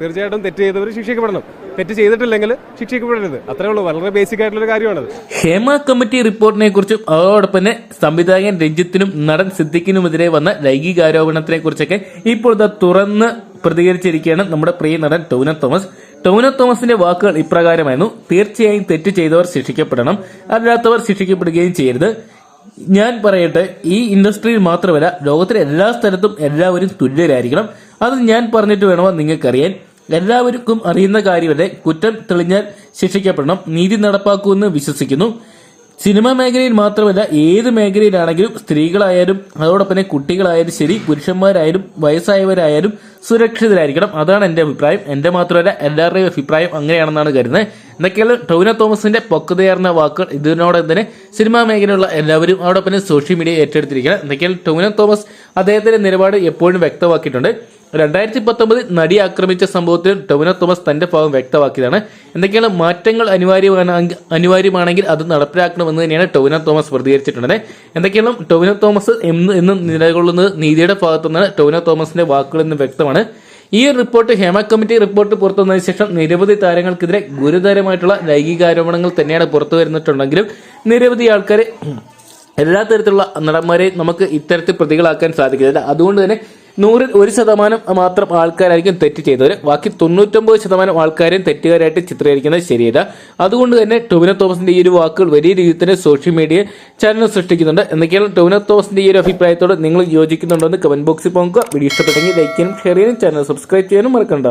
തീർച്ചയായിട്ടും തെറ്റ് ചെയ്തവർ ശിക്ഷിക്കപ്പെടണം തെറ്റ് ചെയ്തിട്ടില്ലെങ്കിൽ ശിക്ഷിക്കപ്പെടരുത് അത്രേ ഉള്ളൂ. വളരെ ബേസിക് ആയിട്ടുള്ള ഒരു കാര്യമാണത്. ഹേമ കമ്മിറ്റി റിപ്പോർട്ടിനെ കുറിച്ചും അതോടൊപ്പം തന്നെ സംവിധായകൻ രഞ്ജിത്തിനും നടൻ സിദ്ദിഖിനുമെതിരെ വന്ന ലൈംഗികാരോപണത്തിനെ കുറിച്ചൊക്കെ ഇപ്പോൾ തുറന്ന് പ്രതികരിച്ചിരിക്കുകയാണ് നമ്മുടെ പ്രിയ നടൻ ടൗന തോമസ്. ടൗന തോമസിന്റെ വാക്കുകൾ ഇപ്രകാരമായിരുന്നു. തീർച്ചയായും തെറ്റ് ചെയ്തവർ ശിക്ഷിക്കപ്പെടണം. അല്ലാത്തവർ ശിക്ഷിക്കപ്പെടുകയും ചെയ്യരുത്. ഞാൻ പറയട്ടെ ഈ ഇൻഡസ്ട്രിയിൽ മാത്രമല്ല ലോകത്തിലെ എല്ലാ സ്ഥലത്തും എല്ലാവരും തുല്യരായിരിക്കണം. അത് ഞാൻ പറഞ്ഞിട്ട് വേണമോ നിങ്ങൾക്കറിയാൻ? എല്ലാവർക്കും അറിയുന്ന കാര്യമല്ലേ? കുറ്റം തെളിഞ്ഞാൽ ശിക്ഷിക്കപ്പെടണം. നീതി നടപ്പാക്കുമെന്ന് വിശ്വസിക്കുന്നു. സിനിമാ മേഖലയിൽ മാത്രമല്ല ഏത് മേഖലയിലാണെങ്കിലും സ്ത്രീകളായാലും അതോടൊപ്പം തന്നെ കുട്ടികളായാലും ശരി പുരുഷന്മാരായാലും വയസ്സായവരായാലും സുരക്ഷിതരായിരിക്കണം. അതാണ് എന്റെ അഭിപ്രായം. എന്റെ മാത്രമല്ല എല്ലാവരുടെയും അഭിപ്രായം അങ്ങനെയാണെന്നാണ് കരുതുന്നത്. എന്തൊക്കെയാണ് ടൗന തോമസിന്റെ പക്വതയാർന്ന വാക്കുകൾ ഇതിനോടൊപ്പം തന്നെ സിനിമാ മേഖലയിലുള്ള എല്ലാവരും അതോടൊപ്പം തന്നെ സോഷ്യൽ മീഡിയ ഏറ്റെടുത്തിരിക്കണം എന്തൊക്കെയാണ് ടൗന തോമസ് അദ്ദേഹത്തിന്റെ നിലപാട് എപ്പോഴും വ്യക്തമാക്കിയിട്ടുണ്ട്. രണ്ടായിരത്തി പത്തൊമ്പതിൽ നടി ആക്രമിച്ച സംഭവത്തിൽ ടൊവിനോ തോമസ് തന്റെ ഭാഗം വ്യക്തമാക്കിയതാണ്. എന്തൊക്കെയാണ് മാറ്റങ്ങൾ അനിവാര്യമാണ് അനിവാര്യമാണെങ്കിൽ അത് നടപ്പിലാക്കണമെന്ന് തന്നെയാണ് ടൊവിനോ തോമസ് പ്രതികരിച്ചിട്ടുള്ളത്. എന്തൊക്കെയാണ് ടൊവിനോ തോമസ് എന്ന് എന്നും നിലകൊള്ളുന്നത് നീതിയുടെ ഭാഗത്തുനിന്നാണ് ടൊവിനോ തോമസിന്റെ വാക്കുകൾ എന്ന് വ്യക്തമാണ്. ഈ റിപ്പോർട്ട് ഹേമ കമ്മിറ്റി റിപ്പോർട്ട് പുറത്തു വന്നതിന് ശേഷം നിരവധി താരങ്ങൾക്കെതിരെ ഗുരുതരമായിട്ടുള്ള ലൈംഗികാരോപണങ്ങൾ തന്നെയാണ് പുറത്തു വരുന്നിട്ടുണ്ടെങ്കിലും നിരവധി ആൾക്കാരെ എല്ലാ തരത്തിലുള്ള നടന്മാരെയും നമുക്ക് ഇത്തരത്തിൽ പ്രതികളാക്കാൻ സാധിക്കില്ല അതുകൊണ്ട് തന്നെ നൂറിൽ ഒരു ശതമാനം മാത്രം ആൾക്കാരായിരിക്കും തെറ്റ് ചെയ്തവർ ബാക്കി തൊണ്ണൂറ്റൊമ്പത് ശതമാനം ആൾക്കാരെയും തെറ്റുകാരായിട്ട് ചിത്രീകരിക്കുന്നത് ശരിയല്ല. അതുകൊണ്ട് തന്നെ ടൊവിനോ തോമസിന്റെ ഈ ഒരു വാക്കുകൾ വലിയ രീതിയിൽ തന്നെ സോഷ്യൽ മീഡിയ ചാനൽ സൃഷ്ടിക്കുന്നുണ്ട്. എന്തൊക്കെയാണ് ടൊവിനോ തോമസിന്റെ ഈ ഒരു അഭിപ്രായത്തോട് നിങ്ങൾ യോജിക്കുന്നുണ്ടോ എന്ന് കമന്റ് ബോക്സിൽ പോകുക വീഡിയോ ഇഷ്ടപ്പെട്ടെങ്കിൽ ലൈക്ക് ചെയ്യാനും ഷെയർ ചെയ്യാനും ചാനൽ സബ്സ്ക്രൈബ് ചെയ്യാനും മറക്കണ്ട.